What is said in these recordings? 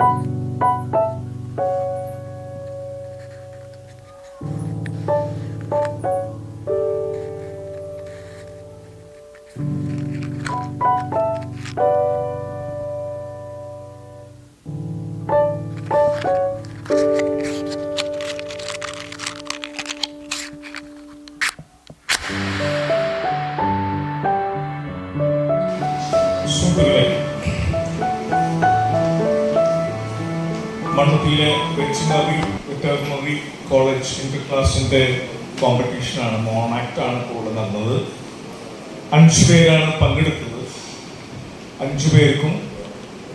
സുഹൃത്തുക്കളെ അഞ്ചു പേരാണ് പങ്കെടുത്തത് അഞ്ചു പേർക്കും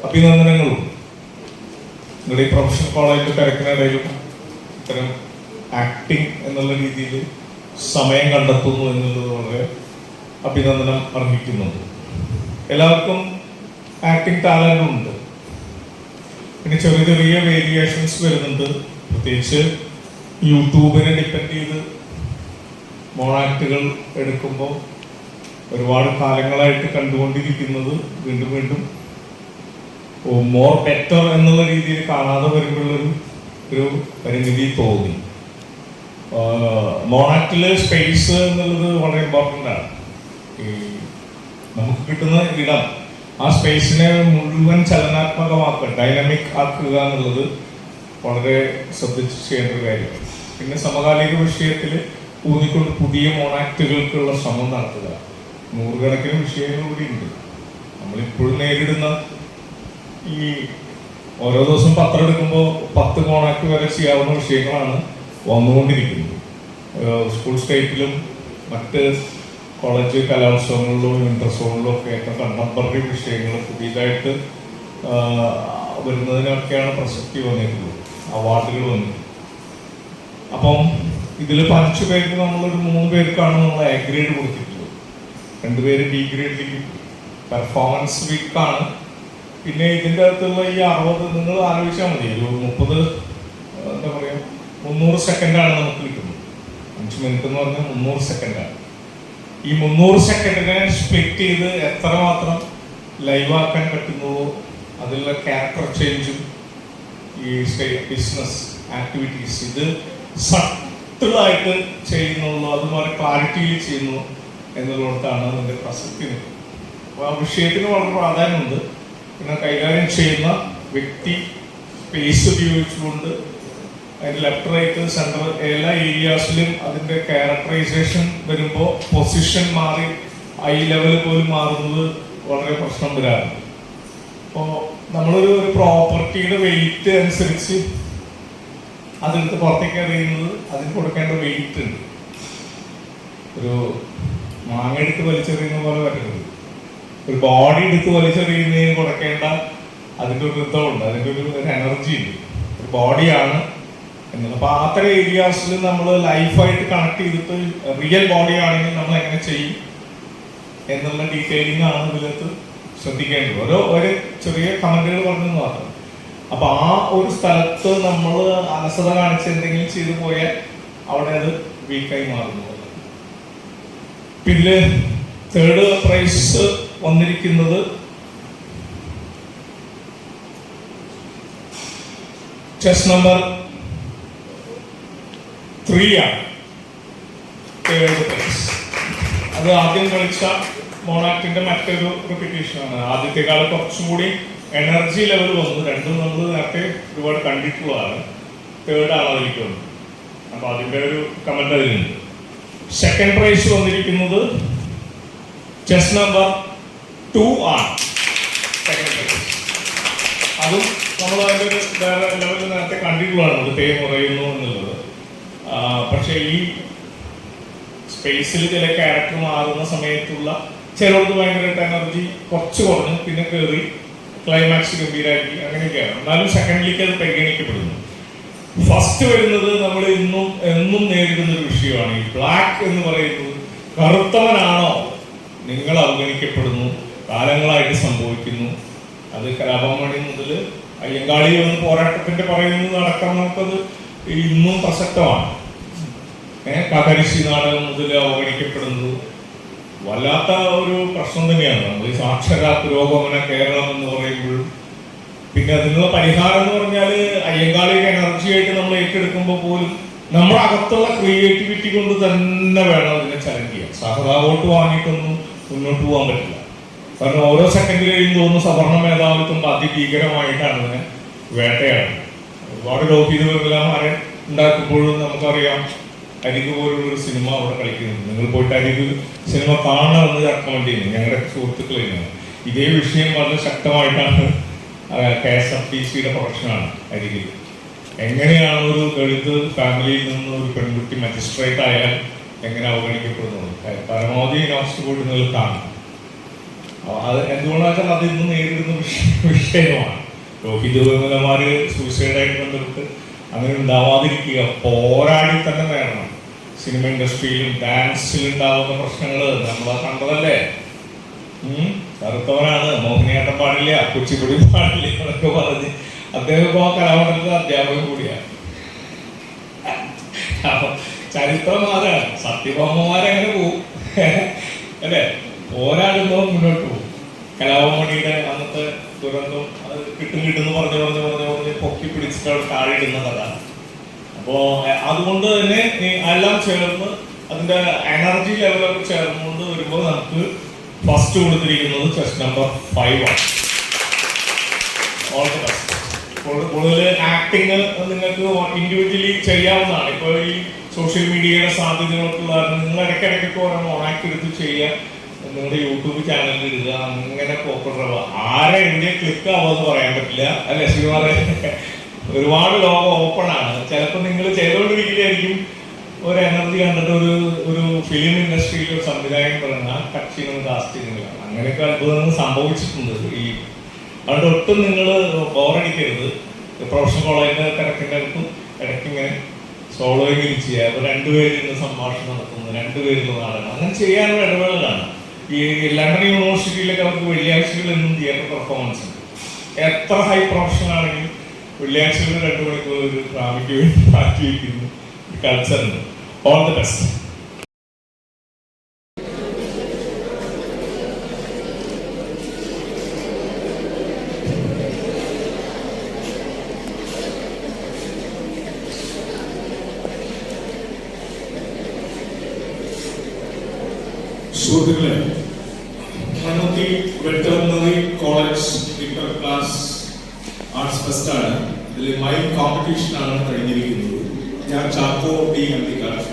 അഭിനന്ദനങ്ങളും. നിങ്ങളുടെ ഈ പ്രൊഫഷണൽ കോളേജിൽ തിരക്കിനിടയിലും ഇത്തരം ആക്ടിങ് എന്നുള്ള രീതിയിൽ സമയം കണ്ടെത്തുന്നു എന്നുള്ളത് വളരെ അഭിനന്ദനം അർഹിക്കുന്നുണ്ട്. എല്ലാവർക്കും ആക്ടിങ് ടാലന്റ് ഉണ്ട്. പിന്നെ ചെറിയ ചെറിയ വേരിയേഷൻസ് വരുന്നുണ്ട്. പ്രത്യേകിച്ച് യൂട്യൂബിനെ ഡിപ്പെൻഡ് ചെയ്ത് മോണാക്റ്റുകൾ എടുക്കുമ്പോൾ ഒരുപാട് കാലങ്ങളായിട്ട് കണ്ടുകൊണ്ടിരിക്കുന്നത് വീണ്ടും വീണ്ടും. മോർ ബെറ്റർ എന്നുള്ള രീതിയിൽ കാണാതെ വരുമ്പോഴൊരു ഒരു പരിമിതി തോന്നി. മോണാക്റ്റിൽ സ്പേസ് എന്നുള്ളത് വളരെ ഇമ്പോർട്ടന്റ് ആണ്. ഈ നമുക്ക് കിട്ടുന്ന ഇടം ആ സ്പേസിനെ മുഴുവൻ ചലനാത്മകമാക്കുക ഡൈനാമിക് ആക്കുക എന്നുള്ളത് വളരെ ശ്രദ്ധിച്ച് ചെയ്യേണ്ട ഒരു കാര്യമാണ് പിന്നെ സമകാലിക വിഷയത്തിൽ ഊന്നിക്കൊണ്ട് പുതിയ മോണാക്റ്റുകൾക്കുള്ള ശ്രമം നടത്തുക. നൂറുകണക്കിന് വിഷയങ്ങൾ കൂടിയുണ്ട് നമ്മളിപ്പോഴും നേരിടുന്ന ഈ ഓരോ ദിവസം പത്രം എടുക്കുമ്പോൾ പത്ത് കോണാക്ട് വരെ ചെയ്യാവുന്ന വിഷയങ്ങളാണ് വന്നുകൊണ്ടിരിക്കുന്നത്. സ്കൂൾ സ്റ്റേറ്റിലും മറ്റ് കോളേജ് കലോത്സവങ്ങളിലും ഇന്റർസോണിലും ഒക്കെ ഏറ്റവും കണ്ടംപററി വിഷയങ്ങൾ പുതിയതായിട്ട് വരുന്നതിനൊക്കെയാണ് പ്രസക്തി വന്നിട്ടുള്ളത്. അവാർഡുകൾ വന്നിട്ടുള്ളത് അപ്പം ഇതിൽ അഞ്ചു പേർക്ക് നമ്മളൊരു മൂന്ന് പേർക്കാണ് നമ്മൾ എ ഗ്രേഡ് കൊടുത്തിട്ടുള്ളത്. രണ്ടുപേര് ഡി ഗ്രേഡിലേക്ക് പെർഫോമൻസ് വീക്കാണ് പിന്നെ ഇതിന്റെ അകത്തുള്ള ഈ അറുപത് നിങ്ങൾ ആലോചിച്ചാൽ മതി. ഒരു മുപ്പത് എന്താ പറയുക മുന്നൂറ് സെക്കൻഡാണ് നമുക്ക് കിട്ടുന്നത്. അഞ്ച് മിനിറ്റ് എന്ന് പറഞ്ഞാൽ മുന്നൂറ് സെക്കൻഡാണ് ഈ മുന്നൂറ് സെക്കൻഡിനെ സ്പ്ലിറ്റ് ചെയ്ത് എത്രമാത്രം ലൈവാക്കാൻ പറ്റുന്നുവോ അതിലുള്ള ക്യാരക്ടർ ചേഞ്ചും ഈ ബിസിനസ് ആക്ടിവിറ്റീസ് ഇത് സട്ടിലായിട്ട് ചെയ്യുന്നുള്ളൂ. അതുപോലെ ക്ലാരിറ്റിയിൽ ചെയ്യുന്നു. എന്നുള്ളിടത്താണ് അതിന്റെ പ്രസക്തി അപ്പോൾ ആ വിഷയത്തിന് വളരെ പ്രാധാന്യമുണ്ട്. പിന്നെ കൈകാര്യം ചെയ്യുന്ന വ്യക്തി സ്പേസ് ഉപയോഗിച്ചുകൊണ്ട് അതിന്റെ ലെഫ്റ്റ് റൈറ്റ് സെൻട്രൽ എല്ലാ ഏരിയാസിലും അതിന്റെ ക്യാരക്ടറൈസേഷൻ വരുമ്പോൾ പൊസിഷൻ മാറി ഐ ലെവൽ പോലും മാറുന്നത് വളരെ പ്രശ്നം വരാറുണ്ട്. അപ്പോൾ നമ്മളൊരു ഒരു പ്രോപ്പർട്ടിയുടെ വെയിറ്റ് അനുസരിച്ച് അതെടുത്ത് പുറത്തേക്ക് അറിയുന്നത് അതിന് കൊടുക്കേണ്ട വെയിറ്റ് ഉണ്ട്. ഒരു മാങ്ങ എടുത്ത് വലിച്ചെറിയുന്ന പോലെ പറ്റുന്നത് ഒരു ബോഡി എടുത്ത് വലിച്ചെറിയുന്നതിന് കൊടുക്കേണ്ട അതിന്റെ ഒരു ഋത്തമുണ്ട് അതിന്റെ ഒരു എനർജി ഉണ്ട്. ഒരു ബോഡിയാണ് എന്നുള്ളത്. അപ്പൊ അത്തരം ഏരിയാസിൽ നമ്മൾ ലൈഫായിട്ട് കണക്ട് ചെയ്തിട്ട് റിയൽ ബോഡി ആണെങ്കിൽ നമ്മൾ എങ്ങനെ ചെയ്യും എന്നുള്ള ഡീറ്റെയിലിംഗ് ആണ് ഇതിനകത്ത് ശ്രദ്ധിക്കേണ്ടത്. ഓരോ ഒരു ചെറിയ കമന്റുകൾ പറഞ്ഞു മാത്രം. അപ്പൊ ആ ഒരു സ്ഥലത്ത് നമ്മൾ അലസത കാണിച്ച് എന്തെങ്കിലും ചെയ്തു പോയാൽ അവിടെ അത് വീക്കായി മാറുന്നു. പിന്നെ തേർഡ് പ്രൈസ് വന്നിരിക്കുന്നത് ചെസ് നമ്പർ ത്രീ ആണ്. തേർഡ് പ്രൈസ് അത് ആദ്യം കളിച്ച മോണാക്ടിന്റെ മറ്റൊരു റിപ്പിറ്റേഷൻ ആണ്. ആദ്യത്തെക്കാൾ കുറച്ചും കൂടി എനർജി ലെവൽ വന്നു. രണ്ടും നമ്മൾ നേരത്തെ ഒരുപാട് കണ്ടിട്ടുള്ളതാണ്. തേർഡ് ആണ് അതിലേക്ക് വന്നത് അപ്പൊ അതിന്റെ ഒരു കമന്റ് അതിലുണ്ട്. സെക്കൻഡ് പ്രൈസ് വന്നിരിക്കുന്നത് ചെസ് നമ്പർ ടു ആണ്. സെക്കൻഡ് പ്രൈസ് അതും നമ്മൾ അതിന്റെ ഒരു വേറെ ലെവലിൽ നേരത്തെ കണ്ടിട്ടുള്ളതാണ്. പേ കുറയുന്നു എന്നുള്ളത്. പക്ഷേ ഈ സ്പേസിൽ ചില ക്യാരക്ടർ മാറുന്ന സമയത്തുള്ള ചിലർക്ക് ഭയങ്കരമായിട്ട് എനർജി കുറച്ച് കുറഞ്ഞു പിന്നെ കയറി ക്ലൈമാക്സ് ഗംഭീരമാക്കി അങ്ങനെയൊക്കെയാണ്. എന്നാലും സെക്കൻഡിലേക്ക് അത് പരിഗണിക്കപ്പെടുന്നു. ഫസ്റ്റ് വരുന്നത് നമ്മൾ ഇന്നും എന്നും നേരിടുന്ന ഒരു വിഷയമാണ്. ഈ ബ്ലാക്ക് എന്ന് പറയുന്നത് കറുത്തവനാണോ? നിങ്ങൾ അവഗണിക്കപ്പെടുന്നു. കാലങ്ങളായിട്ട് സംഭവിക്കുന്നു. അത് കലാപമണി മുതൽ അയ്യങ്കാളി വന്ന് പോരാട്ടത്തിന്റെ പറയുന്നത് അടക്കം നമുക്കത് ഇന്നും പ്രസക്തമാണ്. ഏഹ് കകരിശി നാടകം മുതൽ അവഗണിക്കപ്പെടുന്നത് വല്ലാത്ത ഒരു പ്രശ്നം തന്നെയാണ്. നമ്മൾ ഈ സാക്ഷര പുരോഗമന കേരളം എന്ന് പറയുമ്പോഴും പിന്നെ അതിനുള്ള പരിഹാരം എന്ന് പറഞ്ഞാൽ അയ്യങ്കാളിയുടെ എനർജി ആയിട്ട് നമ്മൾ ഏറ്റെടുക്കുമ്പോൾ പോലും നമ്മുടെ അകത്തുള്ള ക്രിയേറ്റിവിറ്റി കൊണ്ട് തന്നെ വേണം അതിനെ ചലഞ്ച് ചെയ്യാൻ. സഹതാവോട്ട് വാങ്ങിയിട്ടൊന്നും മുന്നോട്ട് പോകാൻ പറ്റില്ല. കാരണം ഓരോ സെക്കൻഡ് കഴിയും തോന്നുന്നു സവർണ മേധാവിത്വം അതിഭീകരമായിട്ടാണ് ഇതിനെ വേട്ടയാണ് ഒരുപാട് ലോഹിതമാരെ ഉണ്ടാക്കുമ്പോഴും നമുക്കറിയാം അരിക് പോലുള്ള ഒരു സിനിമ അവിടെ കളിക്കുന്നുണ്ട്. നിങ്ങൾ പോയിട്ട് അരിക് സിനിമ കാണണമെന്ന് റെക്കമെൻഡ് ചെയ്യുന്നു. ഞങ്ങളുടെ സുഹൃത്തുക്കളിൽ ഇതേ വിഷയം വളരെ ശക്തമായിട്ടാണ് കെ എസ് എഫ് ടി സിയുടെ അരികിൽ. എങ്ങനെയാണ് ഒരു ദളിത് ഫാമിലിയിൽ നിന്ന് ഒരു പെൺകുട്ടി മജിസ്ട്രേറ്റ് ആയാൽ എങ്ങനെ അവഗണിക്കപ്പെടുന്നത് പരമാവധി പോയിട്ട് നിൽക്കാണ് അത് എന്തുകൊണ്ടാണ് അത് ഇന്ന് നേരിടുന്ന വിഷയമാണ്. രോഹിത് വേമുലമാര് സൂയിസൈഡായിട്ട് ബന്ധപ്പെട്ട് അങ്ങനെ ഉണ്ടാവാതിരിക്കുക പോരാടി തന്നെ വേണം സിനിമ ഇൻഡസ്ട്രിയിലും ഡാൻസിലും ഉണ്ടാവുന്ന പ്രശ്നങ്ങൾ നമ്മൾ കണ്ടതല്ലേ. കറുത്തവനാണ് മോഹിനിയാട്ടം പാടില്ല കുച്ചിപ്പുടി പാടില്ല എന്നൊക്കെ പറഞ്ഞ് അദ്ദേഹം ഇപ്പോൾ കലാമണ്ഡലത്തിലെ അധ്യാപകൻ കൂടിയാണ്. അപ്പൊ ചരിത്രം അതാണ്. സത്യഭാമന്മാരങ്ങനെ പോവും. അല്ലേ? പോരാടുമ്പോൾ മുന്നോട്ട് പോകും കലാഭമണിയുടെ അന്നത്തെ ദുരന്തം അത് കിട്ടും കിട്ടും പറഞ്ഞു പറഞ്ഞു പറഞ്ഞു പറഞ്ഞ് പൊക്കി പിടിച്ചിട്ട് അവിടെ താഴെ കഥ അപ്പോ അതുകൊണ്ട് തന്നെ എല്ലാം ചേർന്ന് അതിന്റെ എനർജി ലെവലൊക്കെ ചേർന്നുകൊണ്ട് വരുമ്പോൾ നമുക്ക് ഫസ്റ്റ് കൊടുത്തിരിക്കുന്നത് ക്വസ്റ്റ് നമ്പർ ഫൈവ് ആണ്. ഓൾ കൂടുതൽ ആക്ടിങ് നിങ്ങൾക്ക് ഇൻഡിവിജ്വലി ചെയ്യാവുന്നതാണ്. ഇപ്പോൾ ഈ സോഷ്യൽ മീഡിയയുടെ സാധ്യതകൾക്കുള്ള നിങ്ങൾ ഇടയ്ക്കിടയ്ക്ക് ഓരോന്ന് ഓണാക്കി എടുത്ത് ചെയ്യുക നിങ്ങളുടെ യൂട്യൂബ് ചാനലിൽ ഇടുക അങ്ങനെ പോപ്പുലർ ആരെ എവിടെ ക്ലിക്ക് ആവുമെന്ന് പറയാൻ പറ്റില്ല. അല്ലെ ശ്രീമാറെ ഒരുപാട് ലോകം ഓപ്പൺ ആണ്. ചിലപ്പോൾ നിങ്ങൾ ചെയ്തുകൊണ്ടിരിക്കുകയായിരിക്കും ഒരു എനർജി കണ്ടിട്ട് ഒരു ഒരു ഫിലിം ഇൻഡസ്ട്രിയിൽ ഒരു സംവിധായകൻ പറഞ്ഞ കക്ഷി കക്ഷിനും കാസ്റ്റ് അങ്ങനെയൊക്കെ അത്ഭുതങ്ങൾ സംഭവിച്ചിട്ടുണ്ട്. ഈ അതുകൊണ്ട് ഒട്ടും നിങ്ങൾ ബോറടിക്കരുത് പ്രൊഫഷണൽ കോളേജിന്റെ തിരക്കിന്റെ അടുത്തും ഇടയ്ക്ക് ഇങ്ങനെ സോളോയെങ്കിലും ചെയ്യുക. അപ്പൊ രണ്ടുപേരിൽ നിന്ന് സംഭാഷണം നടത്തുന്നു രണ്ടുപേരിൽ നാടകം അങ്ങനെ ചെയ്യാനുള്ള ഇടവേളകളാണ് ഈ ലണ്ടൻ യൂണിവേഴ്സിറ്റിയിലൊക്കെ അവർക്ക് വെള്ളിയാഴ്ചകളിൽ എന്നും തിയേറ്റർ പെർഫോമൻസ് ഉണ്ട്. എത്ര ഹൈ പ്രൊഫഷണൽ ആണെങ്കിലും വെള്ളിയാഴ്ചകളിൽ രണ്ടു മണിക്കൂർ ഒരു ഡ്രാമയ്ക്ക് വേണ്ടി മാറ്റി വയ്ക്കുന്നു. കൾച്ചറുണ്ട് ഓൾ ദി ബെസ്റ്റ് സുഹൃത്തുക്കളെ Mannuthy veterinary college inter class arts fest ആണ് ഇതിൽ മൈം കോമ്പറ്റീഷൻ ആണ് കഴിഞ്ഞിരിക്കുന്നത് ഞാൻ ചാക്കോ ഡി അന്തിക്കാട്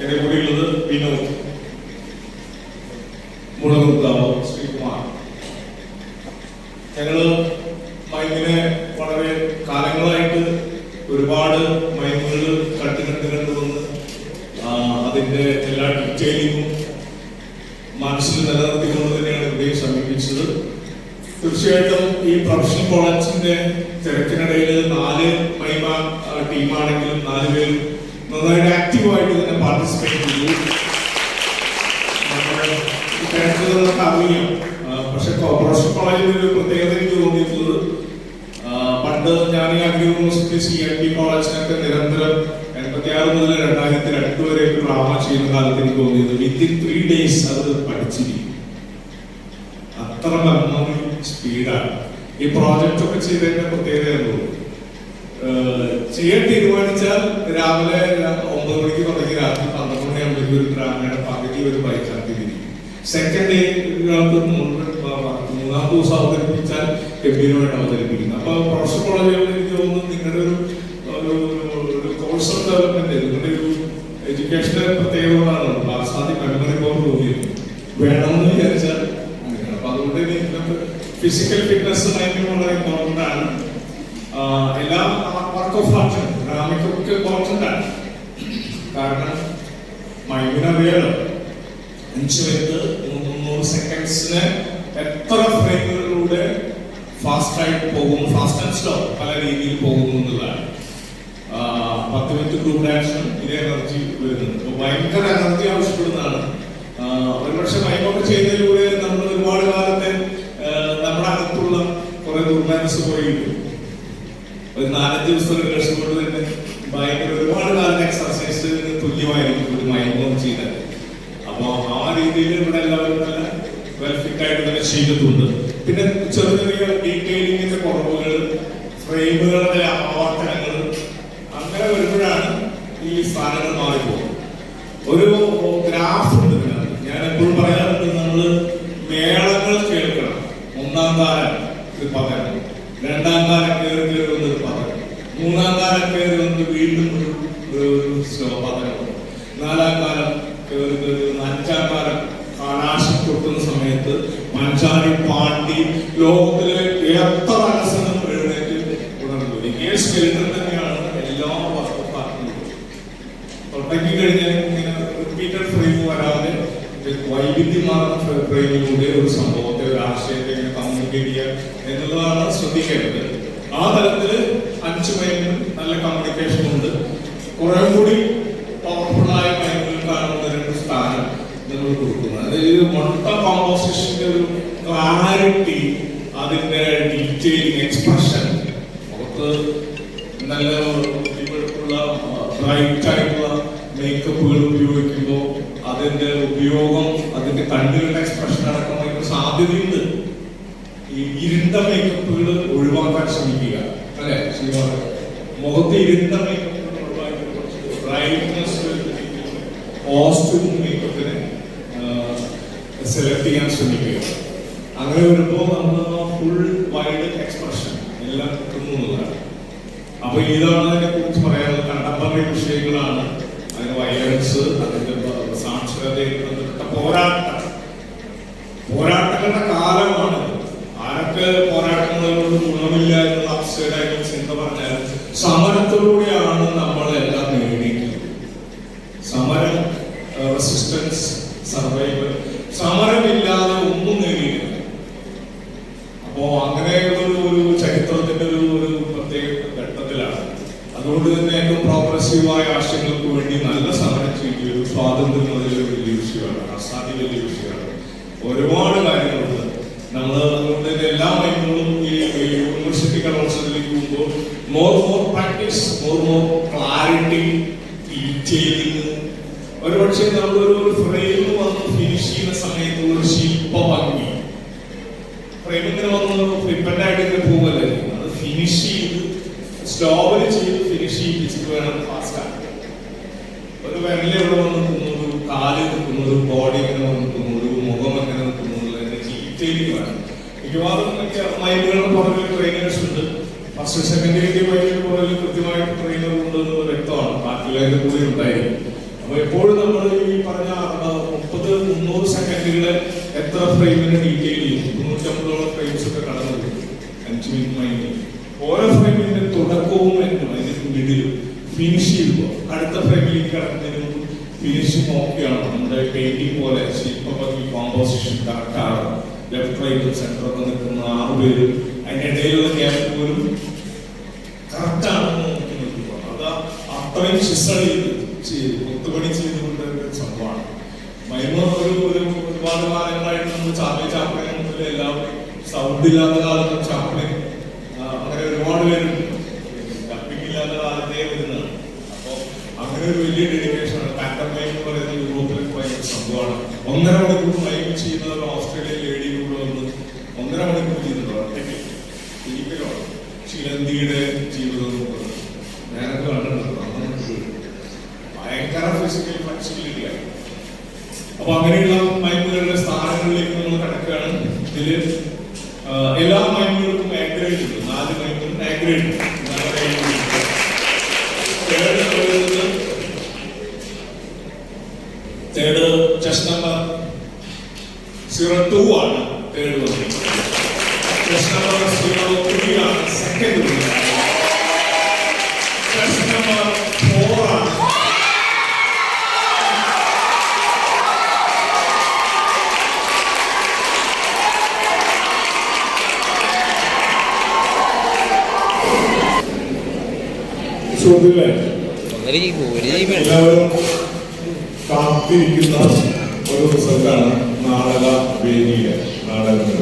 എന്റെ കൂടെയുള്ളത് വിനോദ് മുളകുത്താവ് ശ്രീകുമാർ ഞങ്ങൾ മൈമിനെ വളരെ കാലങ്ങളായിട്ട് ഒരുപാട് മൈമുകൾ കണ്ടു കണ്ടു കണ്ടു വന്ന് എല്ലാ ഡീറ്റെയിലിങ്ങും മനസ്സിൽ നിലനിർത്തിക്കൊണ്ട് തന്നെയാണ് ഇവിടെയും സമീപിച്ചത്. തീർച്ചയായിട്ടും ഈ പ്രൊഫഷണൽ കോളേജിന്റെ തിരക്കിനിടയിൽ നാല് മൈമ ടീമാണെങ്കിലും നാല് പേരും നന്നായിട്ട് ആക്റ്റീവായിട്ട് തന്നെ പാർട്ടിസിപ്പേറ്റ് നമ്മുടെ തിരക്കിൽ നമുക്ക് അറിയാം പക്ഷെ പ്രൊഫഷണൽ കോളേജിൽ ഒരു പ്രത്യേകത എനിക്ക് തോന്നിയിട്ടുള്ളത് പണ്ട് ഞാൻ ഈ agri university C M T കോളേജിനൊക്കെ നിരന്തരം എൺപത്തി ആറ് മുതൽ രണ്ടായിരത്തി രണ്ട് വരെ ഡ്രാമ ചെയ്യുന്ന കാലത്ത് എനിക്ക് തോന്നിയത് വിത്തിൻ ത്രീ ഡേയ്സ് അത് പഠിച്ചിരിക്കും. അത്ര മെമ്മറി സ്പീഡാണ് ഈ പ്രോജക്റ്റ് ഒക്കെ ചെയ്തതിന്റെ പ്രത്യേകത എന്ന് തോന്നുന്നു ചെയ്യാൻ തീരുമാനിച്ചാൽ രാവിലെ ഒമ്പത് മണിക്ക് തുടങ്ങി രാത്രി പന്ത്രണ്ട് മണിയാകുമ്പോഴേക്കും ഒരു ഡ്രാമയുടെ പകുതി ഒരു ബൈക്കാക്കിയിരിക്കും സെക്കൻഡ് ഡേ മുഴുവൻ പ- മൂന്നാം ദിവസം അവതരിപ്പിച്ചാൽ ഗംഭീരമായിട്ട് അവതരിപ്പിക്കുന്നത് അപ്പൊ പ്രൊഫഷണൽ കോളേജുകളിൽ എനിക്ക് തോന്നുന്നു നിങ്ങളുടെ ഒരു ഒരു- കോഴ്സ് ഡെവലപ്മെന്റ് നിങ്ങളുടെ ഒരു എഡ്യൂക്കേഷന്റെ പ്രത്യേകതകളാണ്. ക്ലാസ് ആദ്യം മെമ്മറി പവർ തോന്നിയത്. വേണമെന്ന് വിചാരിച്ചാൽ അപ്പൊ അതുകൊണ്ട് തന്നെ ഫിസിക്കൽ ഫിറ്റ്നസ് മൈൻഡിന് വളരെ ഇമ്പോർട്ടന്റ് ആണ് എല്ലാ വർക്ക് ഓഫ് ആർട്ട് ഡ്രാമയ്ക്കൊക്കെ ഇമ്പോർട്ടന്റ് ആണ് കാരണം മൈമിനറിയാലോ അഞ്ച് മിനിറ്റ് മുന്നൂറ് സെക്കൻഡ്സിന് എത്ര ഫ്രെയിമുകളിലൂടെ ഫാസ്റ്റ് ആയിട്ട് പോകും ഫാസ്റ്റ് ആൻഡ് പല രീതിയിൽ പോകുന്നു എന്നുള്ളതാണ്. പത്ത് മിനിറ്റ് ഗ്രൂപ്പ് ഡാൻസിനും ഇതേ എനർജി വരുന്നുണ്ട്. ഭയങ്കര എനർജി ആവശ്യപ്പെടുന്നതാണ്. ഒരുപക്ഷെ മൈമൊക്കെ ചെയ്യുന്നതിലൂടെ നമ്മൾ ഒരുപാട് കാലത്തെ നമ്മുടെ അകത്തുള്ള കുറെ ദുർബാലൻസ് പോയി ഒരു നാലഞ്ച് ദിവസത്തെ റിഹേഴ്സൽ തന്നെ ഭയങ്കര ഒരുപാട് കാലത്തെ എക്സർസൈസിന് തുല്യമായിരിക്കും ഒരു മൈമം ചെയ്തത് അപ്പൊ ആ രീതിയിൽ ഇവിടെ എല്ലാവരും നല്ല വെൽ ഫിറ്റ് ആയിട്ട് തന്നെ ചെയ്തിട്ടുണ്ട്. പിന്നെ ചെറിയ ചെറിയ ഡീറ്റെയിലിങ്ങിന്റെ കുറവുകൾ ഫ്രെയിമുകളുടെ ആവർത്തനങ്ങൾ അങ്ങനെ വരുമ്പോഴാണ് ഈ സ്ഥാനങ്ങൾ മാറിപ്പോകുന്നത്. ഒരു ഗ്രാഫ് ഉണ്ട്. ഞാൻ എപ്പോഴും പറയാറുണ്ട് നമ്മൾ മേളങ്ങൾ കേൾക്കണം. ഒന്നാം താരം ഒരു പകരം രണ്ടാം താരം കയറി കയറി വന്നൊരു പകരം മൂന്നാം താരം കയറി വന്ന് വീണ്ടും ഒരു പകരം നാലാം കാലം അഞ്ചാം കാലം കാലാശം സമയത്ത് മഞ്ചാരി പാണ്ടി ലോകത്തിലെ എത്ര മനസ്സിനും എഴുന്നേറ്റ് ഉണർന്നു. ഇങ്ങനെ സ്കെലിറ്റൻ തന്നെയാണ് എല്ലാ വസ്തുക്കാർക്കും തുടങ്ങി കഴിഞ്ഞാൽ ഇങ്ങനെ റിപ്പീറ്റഡ് ഫ്രെയിം വരാതെ വൈവിധ്യമാർന്ന ഫ്രെയിമിലൂടെ ഒരു സംഭവത്തെ ഒരു ആശയത്തെ ഇങ്ങനെ കമ്മ്യൂണിക്കേറ്റ് ചെയ്യുക എന്നുള്ളതാണ് ശ്രദ്ധിക്കേണ്ടത്. ആ തലത്തിൽ അഞ്ചു മൈനിലും നല്ല കമ്മ്യൂണിക്കേഷൻ ഉണ്ട്. കുറേ കൂടി പവർഫുൾ ആയ മൈനുകൾക്കാണ് ഒന്ന് രണ്ട് സ്ഥാനം നമ്മൾ അതായത് മൊട്ട കോമ്പോസിഷന്റെ ഒരു ക്ലാരിറ്റി അതിന്റെ ഡീറ്റെയിലിംഗ് എക്സ്പ്രഷൻ പുറത്ത് നല്ല ഇപ്പോഴുള്ള ബ്രൈറ്റ് ആയിട്ടുള്ള മേക്കപ്പുകൾ ഉപയോഗിക്കുമ്പോൾ അതിന്റെ ഉപയോഗം അതിന്റെ കണ്ണുകളുടെ എക്സ്പ്രഷൻ അടക്കമായിട്ട് സാധ്യതയുണ്ട്. ഈ ഇരുണ്ട മേക്കപ്പുകൾ ഒഴിവാക്കാൻ ശ്രമിക്കുക അല്ലെ മുഖത്ത് ഇരുണ്ട മേക്കപ്പുകൾ ഒഴിവാക്കി ബ്രൈറ്റ്നസ് കോസ്റ്റ്യൂം സെലക്ട് ചെയ്യാൻ ശ്രമിക്കുക. അങ്ങനെ വരുമ്പോൾ നമ്മൾ ഫുൾ വൈഡ് എക്സ്പ്രഷൻ എല്ലാം കിട്ടുന്നു അപ്പൊ ഇതാണ് അതിനെ കുറിച്ച് പറയാനുള്ളത്. കണ്ടംപററി വിഷയങ്ങളാണ്. അതിന് വയലൻസ് അതിന്റെ ബ- പോരാട്ടം. പോരാട്ടങ്ങളുടെ കാലമാണ് ആരൊക്കെ പോരാട്ടങ്ങളോട് ഗുണമില്ല എന്നുള്ള അപ്സൈഡായിട്ട് ചിന്ത പറഞ്ഞാൽ സമരത്തിലൂടെയാണ് നമ്മൾ എല്ലാം നേടിയിട്ടുള്ളത്. സമരം റെസിസ്റ്റൻസ് സർവൈവൽ സമരമില്ലാതെ ഒന്നും നേടിയിട്ടില്ല. അപ്പോ അങ്ങനെ ഒരു ചരിത്രത്തിന്റെ ഒരു ഒരു പ്രത്യേക ഘട്ടത്തിലാണ്. അതുകൊണ്ട് തന്നെ ഏറ്റവും പ്രോഗ്രസീവായ ആശയങ്ങൾക്ക് വേണ്ടി നല്ല സമരം ചെയ്യുകയും സ്വാതന്ത്ര്യം അതിൽ വലിയ വിഷയമാണ് അസാധ്യ വലിയ വിഷയമാണ്. ഒരുപാട് കാര്യങ്ങളുണ്ട്. നമ്മൾ അതുകൊണ്ട് തന്നെ എല്ലാ ഈ ഈ യൂണിവേഴ്സിറ്റി കലോത്സവത്തിലേക്ക് പോകുമ്പോൾ more more practice more more clarity detailing ഒരുപക്ഷെ നമ്മളൊരു ഫ്രെയിം വന്ന് ഫിനിഷ് ചെയ്യുന്ന സമയത്ത് ഒരു ശില്പ ഭംഗി. ഫ്രെയിമിങ്ങനെ വന്ന് ഫ്ലിപ്പന്റ് ആയിട്ട് ഇങ്ങനെ പോവല്ലേ? അത് ഫിനിഷ് ചെയ്ത് സ്റ്റോവിൽ ചെയ്ത് ഫിനിഷ് ചെയ്യിപ്പിച്ചിട്ട് വേണം ഫാസ്റ്റ് ഒരു വിരൽ ഇവിടെ വന്ന് നിൽക്കുന്നത്? കാൽ നിൽക്കുന്നത് ബോഡി ഇങ്ങനെ വന്ന് നിൽക്കുന്നത് മുഖം എങ്ങനെ നിൽക്കുന്നത് ഡീറ്റെയിലിംഗ് വേണം മിക്കവാറും മൈൻഡുകളുടെ പുറകിൽ ട്രെയിനേഴ്സ് ഉണ്ട്. ഫസ്റ്റ് സെക്കൻഡറി മൈൻഡിന് പുറകിൽ കൃത്യമായിട്ട് ട്രെയിനർ ഉണ്ടെന്ന് വ്യക്തമാണ്. ബാക്കിയുള്ളതിന്റെ കൂടി ഉണ്ടായിരിക്കും. അപ്പൊ എപ്പോഴും നമ്മൾ ഈ പറഞ്ഞ മുപ്പത് മുന്നൂറ് സെക്കൻഡുകളെ എത്ര ഫ്രെയിമിന് ഡീറ്റെയിൽ ചെയ്യും? മുന്നൂറ്റമ്പതോളം ഫ്രെയിംസ് ഒക്കെ കടന്നു. അഞ്ച് മിനിറ്റ് മൈൻഡ് ഓരോ ഫ്രെയിമിന്റെ തുടക്കവും എന്നും അതിന്റെ മിഡിലും ഫിനിഷ് ചെയ്യുമ്പോൾ അടുത്ത ഫ്രെയിമിലേക്ക് കടക്കുന്നതിന് മുമ്പ് ഫിനിഷിംഗ് ഓക്കെയാണ് നമ്മുടെ പെയിന്റിംഗ് പോലെ ശില്പഭംഗി കോമ്പോസിഷൻ കറക്റ്റ് ആണ്. ലെഫ്റ്റ് റൈറ്റ് സെന്റർ ഒക്കെ നിൽക്കുന്ന ആറ് പേര് അതിന്റെ ഇടയിലുള്ള ഗ്യാപ്പ് പോലും കറക്റ്റ് നോക്കി നിൽക്കുക അത് അത്രയും ചിസൾ ചെയ്ത്. കൊത്തുപണി ചെയ്തുകൊണ്ട് ഒരു സംഭവമാണ്. ഒരു ഒരു ഒരുപാട് കാലങ്ങളായിട്ട് നമ്മൾ മുതൽ എല്ലാവരും സൗണ്ട് ഇല്ലാത്ത കാലത്ത് ചാപ്ലിൻ അങ്ങനെ ഒരുപാട് പേരുണ്ട്. ഡബിംഗ് ഇല്ലാത്ത കാലത്തേ വരുന്നതാണ് അപ്പോൾ അങ്ങനെ ഒരു വലിയ ഡെഡിക്കേഷൻ പാറ്റർ മൈക്ക് എന്ന് പറയുന്നത് യൂറോപ്പിലെ ഭയങ്കര സംഭവമാണ്. ഒന്നര മണിക്കൂർ ചെയ്യുന്ന ഒരു ഓസ്ട്രേലിയൻ ലേഡി കൂടെ വന്ന് ഒന്നര മണിക്കൂർ ചെയ്യുന്നുണ്ട്. ഒറ്റയ്ക്ക്. ഒരിക്കലാണ് കടക്കുകയാണ് സുഹൃത്തുക്കളെ എല്ലാവരും കാത്തിരിക്കുന്ന ഒരു പ്രസംഗമാണ് നാടക വേദിയിലെ നാടകങ്ങൾ.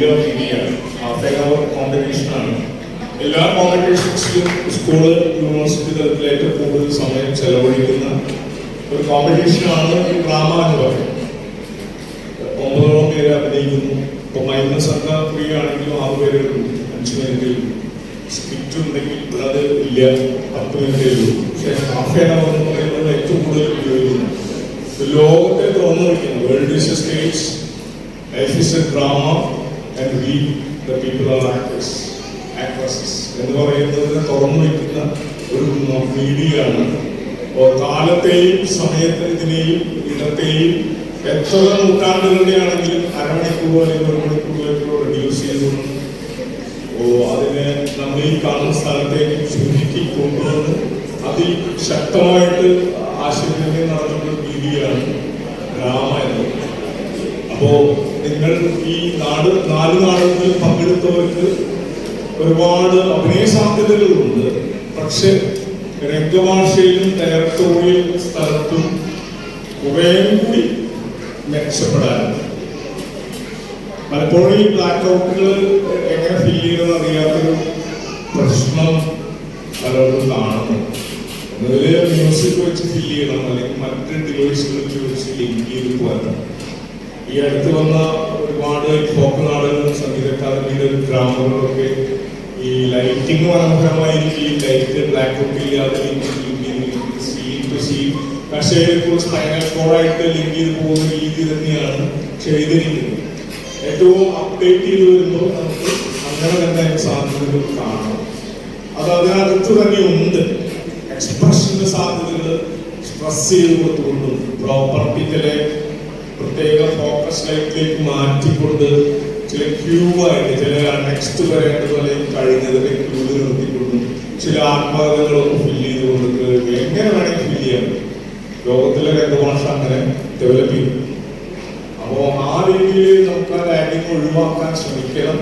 വലിയ രീതിയാണ്. ഹാഫ് ആൻ അവർ കോമ്പറ്റീഷനാണ് എല്ലാ കോമ്പറ്റീഷൻസിലും സ്കൂൾ യൂണിവേഴ്സിറ്റി തലത്തിൽ ഏറ്റവും കൂടുതൽ സമയം ചെലവഴിക്കുന്ന ഒരു കോമ്പറ്റീഷനാണ് ഈ ഡ്രാമ എന്ന് പറയുന്നത്. ഒമ്പതോളം പേര് അഭിനയിക്കുന്നു. ഇപ്പൊ മൈനസ് സംഘ ഫ്രീ ആണെങ്കിലും ആറ് പേര് അഞ്ച് മിനിറ്റ് സ്കിറ്റ് ഉണ്ടെങ്കിൽ അത് ഇല്ല. പത്ത് മിനിറ്റേ ഉള്ളൂ പക്ഷെ ഹാഫ് ആൻ അവർ എന്ന് പറയുന്നത് ഏറ്റവും കൂടുതൽ ഉപയോഗിക്കുന്നു. ലോകത്തെ തുറന്നു വയ്ക്കുന്നു world drama and we the people are actors actresses എന്ന് പറയുന്നതിനെ തുറന്നു വയ്ക്കുന്ന ഒരു മീഡിയയാണ് അപ്പോൾ കാലത്തെയും സമയത്തിനെയും ഇടത്തെയും എത്ര നൂറ്റാണ്ടുകളുടെ ആണെങ്കിലും അരമണിക്കൂർ അല്ലെങ്കിൽ ഒരു മണിക്കൂറിലേക്കോ റെഡ്യൂസ് ചെയ്തുകൊണ്ട് ഓ അതിനെ നമ്മൾ ഈ കാണുന്ന സ്ഥലത്തേക്ക് ചുരുക്കി കൊണ്ടുവന്ന് അതിൽ ശക്തമായിട്ട് ആശയവിനിമയം നടത്തുന്ന രീതിയാണ് ഡ്രാമ എന്നത് അപ്പോ നിങ്ങൾ ഈ നാട് നാല് നാടുകളിൽ പങ്കെടുത്തവർക്ക് ഒരുപാട് അഭിനയ സാധ്യതകളുണ്ട്. പക്ഷെ രംഗഭാഷയിലും ഡയറക്ടോറിയൽ സ്ഥലത്തും കുറേ കൂടി മെച്ചപ്പെടാനുണ്ട്. പലപ്പോഴും ഈ ബ്ലാക്ക് ഔട്ടുകൾ എങ്ങനെ ഫീൽ ചെയ്യണമെന്ന് അറിയാത്തൊരു പ്രശ്നം പലർക്കും കാണുന്നു അതിൽ മ്യൂസിക് വെച്ച് ഫീൽ ചെയ്യണം. അല്ലെങ്കിൽ മറ്റ് ഡിവൈസുകൾ വെച്ച് ലിങ്ക് ചെയ്ത് പോകാം ഈ അടുത്ത് വന്ന ഒരുപാട് ഫോക്ക് നാടകങ്ങളും സംഗീത അക്കാദമിയുടെ ഡ്രാമകളൊക്കെ ഈ ലൈറ്റിംഗ് മനോഹരമായിരിക്കും. ലൈറ്റ് ബ്ലാക്ക് ഔട്ട് ഇല്ലാതെ സീൻ ടു സീൻ കർഷകരെ സ്പൈനൽ കോഡായിട്ട് ലിങ്ക് ചെയ്ത് പോകുന്ന രീതി തന്നെയാണ് ചെയ്തിരിക്കുന്നത്. ഏറ്റവും അപ്ഡേറ്റ് ചെയ്ത് വരുമ്പോൾ നമുക്ക് അങ്ങനെ തന്നെ സാധ്യതകൾ കാണാം. അത് അതിനകത്ത് തന്നെ ഉണ്ട്. എക്സ്പ്രഷന്റെ സാധ്യതകൾ സ്ട്രെസ് ചെയ്ത് കൊടുത്തുകൊണ്ടും പ്രോപ്പർട്ടിക്കലെ പ്രത്യേക ഫോക്കസ് ലൈറ്റിലേക്ക് മാറ്റിക്കൊണ്ട് ചില ക്യൂ ആയിട്ട് ചില നെക്സ്റ്റ് വരേണ്ടത് അല്ലെങ്കിൽ കഴിഞ്ഞതിന്റെ ക്യൂവിൽ നിർത്തിക്കൊണ്ടും ചില ആത്മകഥകളൊക്കെ ഫില്ല് ചെയ്ത് കൊടുക്കുക എങ്ങനെ വേണമെങ്കിൽ ഫില്ല് ചെയ്യാം. ലോകത്തിലെ രണ്ട് ഭാഷ അങ്ങനെ ഡെവലപ്പ് ചെയ്തു. അപ്പോ ആ രീതിയിൽ നമുക്ക് ആ ലാഗിങ് ഒഴിവാക്കാൻ ശ്രമിക്കണം.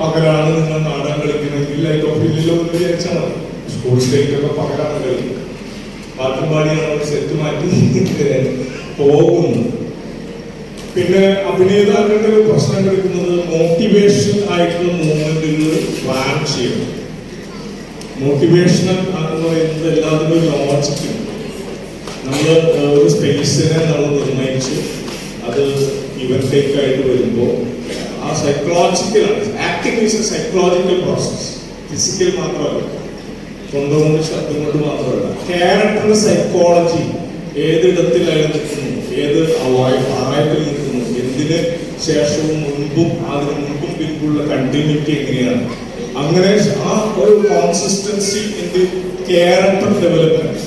പകലാണ് നിങ്ങൾ നാടകം കളിക്കണമെങ്കിൽ ലൈറ്റ് ഓഫ് ഇല്ലല്ലോ എന്ന് വിചാരിച്ചാൽ മതി. സ്കൂൾ സ്റ്റേറ്റ് ഒക്കെ പകലാണ് കളിക്കുന്നത്. പാട്ടും പാടിയാണ് സെറ്റ് മാറ്റി പോകുന്നത്. പിന്നെ അഭിനേതാക്കളുടെ ഒരു പ്രശ്നം എടുക്കുന്നത് മോട്ടിവേഷൻ ആയിട്ടുള്ള മൂവ്മെന്റുകൾ പ്ലാൻ ചെയ്യണം. മോട്ടിവേഷണൽ എന്ന് പറയുന്നത് എല്ലാത്തിനും ഒരു ലോജിക് നമ്മൾ ഒരു സ്പേസിനെ നമ്മൾ നിർണയിച്ച് അത് ഇവന്റേക്ക് ആയിട്ട് വരുമ്പോൾ ആ സൈക്കോളജിക്കലാണ് acting is a psychological process physical മാത്രമല്ല. തൊണ്ടുകൊണ്ട് ശബ്ദം കൊണ്ട് മാത്രമല്ല. ക്യാരക്ടർ സൈക്കോളജി ഏതിടത്തിലായിരുന്നു നിൽക്കുന്നു ഏത് അവായത്തിൽ നിൽക്കുന്നു എന്തിന് ശേഷവും മുൻപും അതിന് മുൻപും പിൻപുള്ള കണ്ടിന്യൂറ്റി എങ്ങനെയാണ്? അങ്ങനെ ആ ഒരു കോൺസിസ്റ്റൻസി ക്യാരക്ടർ ഡെവലപ്മെന്റ്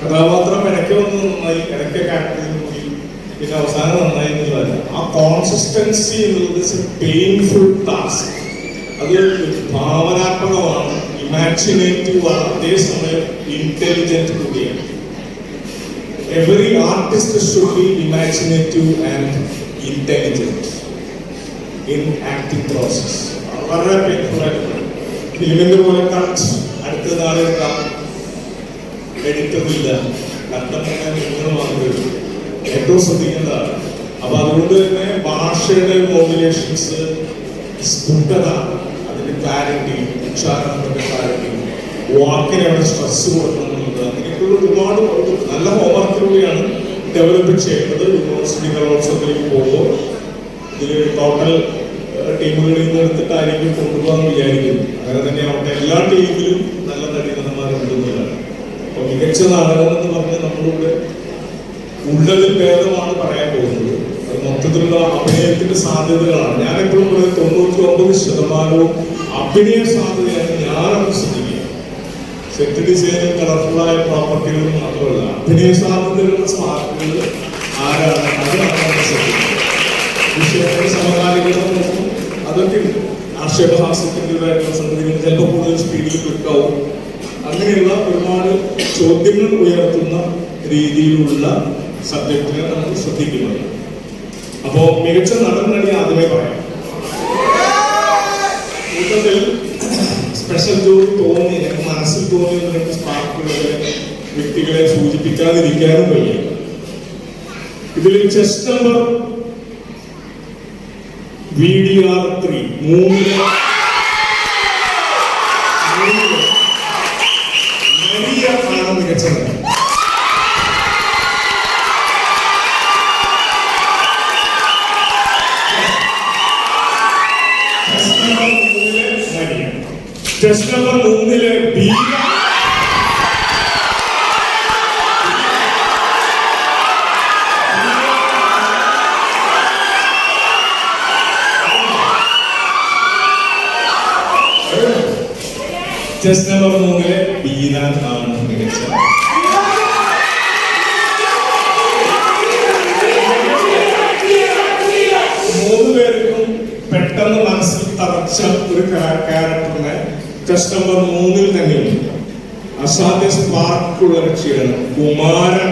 കഥാപാത്രം ഇടയ്ക്ക് വന്ന് നന്നായി ഇടയ്ക്ക് ക്യാരക്ടറിന് പോയി പിന്നെ അവസാനം നന്നായി എന്നുള്ളതല്ല. ആ കോൺസിസ്റ്റൻസി എന്നുള്ളത് ടാസ്ക് അത് ഭാവനാത്മകമാണ് ഇമാജിനേറ്റീവ് ആണ് അതേസമയം ഇന്റലിജന്റ് കൂടിയാണ്. Every artist should be imaginative and intelligent in acting process വളരെ ആയിട്ടുള്ള ഫിലിമിന്റെ പോലെ കറക്റ്റ് അടുത്ത നാളെ എഡിറ്ററില്ല കണ്ടെത്താൻ നിങ്ങൾ മാത്രമേ ഏറ്റവും ശ്രദ്ധിക്കേണ്ടതാണ്. അപ്പൊ അതുകൊണ്ട് തന്നെ ഭാഷയുടെ മോഡുലേഷൻസ് സ്ഫുട്ടത അതിന്റെ ക്ലാരിറ്റി ഉച്ചാരണത്തിന്റെ ക്ലാരിറ്റി വാക്കിന് അവിടെ സ്ട്രെസ് കൊടുക്കണം. എന്നുള്ളത് ഒരുപാട് ഒരു നല്ല ഹോംവർക്കിലൂടെയാണ് ഡെവലപ്പ് ചെയ്യേണ്ടത്. യൂണിവേഴ്സിറ്റി കലോത്സവത്തിലേക്ക് പോകുമ്പോൾ ഇതിൽ ടോട്ടൽ ടീമുകളിൽ നിന്ന് എടുത്തിട്ടായിരിക്കും കൊണ്ടുപോകാൻ വിചാരിക്കുന്നു. അങ്ങനെ തന്നെ അവിടെ എല്ലാ ടീമിലും നല്ല നടീനന്മാരുണ്ടെന്നുള്ളതാണ് അപ്പൊ മികച്ച നാടകം എന്ന് പറഞ്ഞ് നമ്മളിവിടെ ഉള്ളതിൽ ഭേദമാണ് പറയാൻ പോകുന്നത്. മൊത്തത്തിലുള്ള അഭിനയത്തിന്റെ സാധ്യതകളാണ്. ഞാൻ എപ്പോഴും പറയുന്നത് തൊണ്ണൂറ്റി ഒമ്പത് ശതമാനവും അഭിനയ സാധ്യതയാണ് ഞാൻ ശ്രദ്ധിക്കുക സെറ്റ് ഡിസൈനും കളർഫുള്ളായ പ്രോപ്പർട്ടികളും മാത്രമല്ല അഭിനയ സാധ്യതകളുടെ സ്മാർട്ടുകൾ ആരാണ്? അതാണ് നമ്മൾ ശ്രദ്ധിക്കുന്നത് വിഷയത്തിന്റെ സമകാലികത നോക്കും. അതൊക്കെ ആക്ഷേപഹാസ്യത്തിന്റെതായിട്ടുള്ള സംഗതികൾ ചിലപ്പോൾ കൂടുതൽ സ്പീഡിൽ ക്ലിക്കാവും അങ്ങനെയുള്ള ഒരുപാട് ചോദ്യങ്ങൾ ഉയർത്തുന്ന രീതിയിലുള്ള സബ്ജക്റ്റിനെ നമ്മൾ ശ്രദ്ധിക്കുന്നത് അപ്പോൾ മികച്ച നടൻ നടി ആദ്യമേ പറയാം. സ്പെഷ്യൽ ജോലി തോന്നി എനിക്ക് മനസ്സിൽ തോന്നി രണ്ട് സ്പാർക്കുകളെ വ്യക്തികളെ സൂചിപ്പിക്കാതിരിക്കാനും വയ്യ. ഇതിൽ chest number V D R three മൂന്നിൽ വലിയ ആണ് മികച്ചത് ടെസ്റ്റ് നമ്പർ മൂന്നിലെ മരിയ ടെസ്റ്റ് നമ്പർ മൂന്നിലെ ബീന ടെസ്റ്റ് നമ്പർ മൂന്നിലെ ബീന ആണ് മികച്ച മൂന്ന് പേർക്കും പെട്ടെന്ന് മനസ്സിൽ തറച്ച ഒരു ക്യാരക്ടറിനെ ജസ്റ്റ് നമ്പർ മൂന്നിൽ തന്നെയുണ്ട്. അസാധ്യ സ്പാർക്കുള്ള രക്ഷയാണ് കുമാരൻ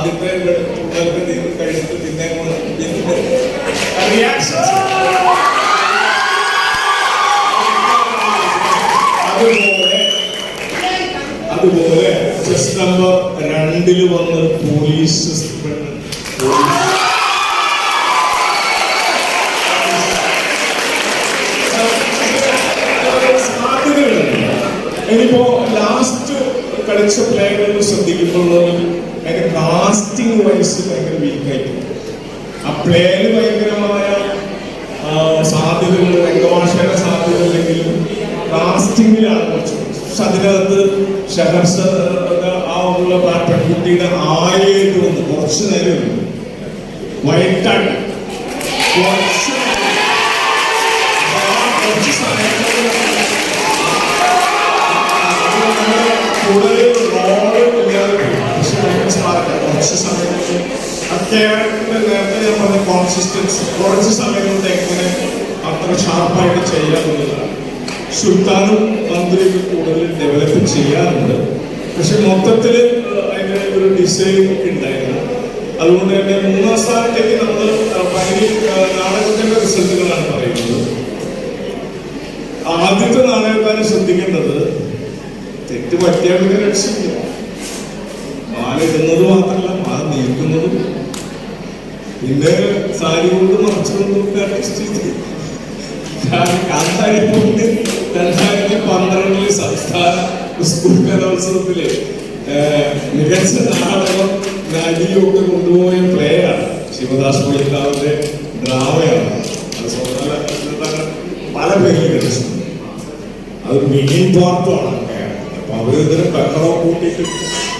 ആദ്യത്തെ പിള്ളേർക്ക് നീര് കഴിഞ്ഞിട്ട് പിന്നെ റിയാക്ഷൻസ് അതുപോലെ അതുപോലെ ചെസ് നമ്പർ രണ്ടിൽ വന്ന് പോലീസ് സാധ്യതകളുണ്ട്. ഇനിയിപ്പോ ലാസ്റ്റ് കളിച്ച പ്ലേ കാസ്റ്റിംഗ് വൈസ് ഭയങ്കര വീക്കായിട്ട് ആ പ്ലേന് ഭയങ്കരമായ സാധ്യതകൾ രംഗഭാഷയുടെ സാധ്യത അല്ലെങ്കിലും കാസ്റ്റിംഗിലാണ് കുറച്ച്. പക്ഷെ അതിനകത്ത് ഷഹർസ് ആ ഉള്ള പെൺകുട്ടിയുടെ ആയിട്ട് വന്ന്. കുറച്ച് നേരം വൈകിട്ടാണ്. കുറച്ച് കുറച്ച്. കുറച്ച് ക്യാരക്ടറിന്റെ നേരത്തെ ഞാൻ പറഞ്ഞ കോൺസിസ്റ്റൻസി കുറച്ച് സമയം കൊണ്ട് എങ്ങനെ അത്ര ഷാർപ്പായിട്ട് ചെയ്യാമെന്നുള്ളതാണ് സുൽത്താനും മന്ത്രിയും കൂടുതൽ ഡെവലപ്പ് ചെയ്യാറുണ്ട്. പക്ഷെ മൊത്തത്തിൽ അതിന്റെ ഒരു ഡിസൈൻ ഒക്കെ ഉണ്ടായിരുന്നു. അതുകൊണ്ട് തന്നെ മൂന്നാം സ്ഥാനത്തേക്ക് നമ്മൾ പനി നാടകത്തിന്റെ റിസൾട്ടുകളാണ് പറയുന്നത്. ആദ്യത്തെ നാടകക്കാരൻ ശ്രദ്ധിക്കേണ്ടത് തെറ്റ് പറ്റിയാൽ രക്ഷയില്ല. മാല ഇടുന്നത് മാത്രമല്ല മാല നീക്കുന്നതും പിന്നെ സാരി കൊണ്ട് ചെയ്ത്. കാരണം കാന്താരിപ്പൂണ്ട് രണ്ടായിരത്തി പന്ത്രണ്ടിൽ സംസ്ഥാന സ്കൂൾ കലോത്സവത്തിലെ മികച്ച നാടകം നടിയൊക്കെ കൊണ്ടുപോയ പ്ലേ ആണ് ശിവദാസ് പുള്ളിക്കാവിന്റെ ഡ്രാമയാണ്. അത് സ്വന്തം പല പേരിൽ കളിച്ചിട്ടുണ്ട് അത് മെയിൻ പാർട്ടുമാണ് അപ്പൊ അവർ ഇതിന് ബഹളം കൂട്ടിയിട്ട്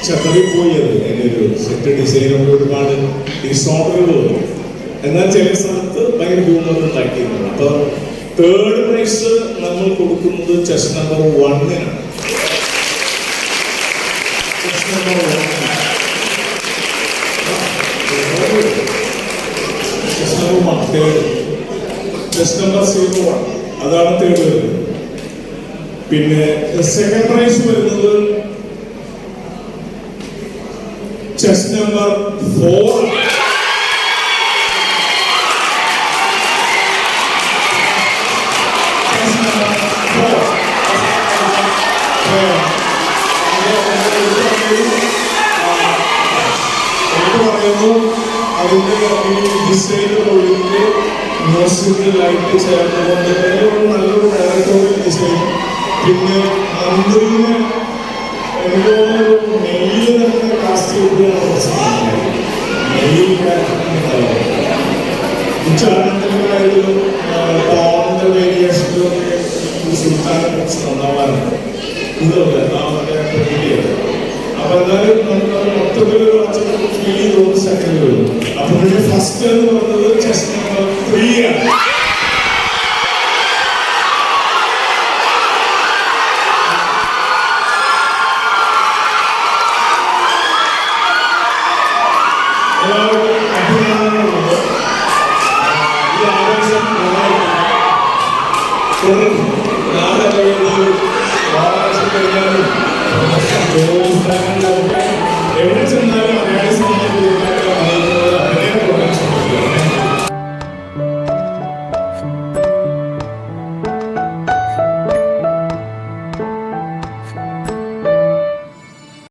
ചതറിപ്പോയി അത് അതിന്റെ ഒരു സെറ്റ് ഡിസൈനൊക്കെ ഒരുപാട് ഡിസോർഡറുകൾ വന്നു എന്നാൽ ചില സ്ഥലത്ത് ഭയങ്കര ഹ്യൂമർ ഉണ്ടാക്കിയിരുന്നു അപ്പൊ തേർഡ് പ്രൈസ് നമ്മൾ കൊടുക്കുന്നത് ചെസ് നമ്പർ വണ്ണിനാണ് അതാണ് തേർഡ് വരുന്നത്. പിന്നെ സെക്കൻഡ് പ്രൈസ് വരുന്നത് ചെസ് നമ്പർ ഫോർ പറയുന്നു അതിന്റെ ഈ ഡിസൈൻ ഒഴുകിൽ മ്യൂസിക് ലൈറ്റ് ചേർന്നുകൊണ്ട് ഒരു നല്ലൊരു ഡയറക്ടോറിയൽ ഡിസൈൻ പിന്നെ മന്ത്രിനെ എനിക്ക് തോന്നുന്നു നെയ്യ് തന്നെ കാസ്റ്റ് ചെയ്ത് നെയ്യ് ഉച്ചാരണത്തിലായാലും ടോണിന്റെ വേരിയേഷനിലും ഒക്കെ ഈ കുറച്ച് നന്നാവാറുണ്ട് മറ്റേ പ്രകൃതിയത് അപ്പൊ എന്തായാലും നമുക്ക് മൊത്തത്തിൽ കുറച്ച് ഫീൽ ചെയ്ത് സെക്കൻഡ് വരും അപ്പൊ ഫസ്റ്റ് എന്ന് പറഞ്ഞത് ചെസ്റ്റ് നമ്പർ ത്രീ ആണ്.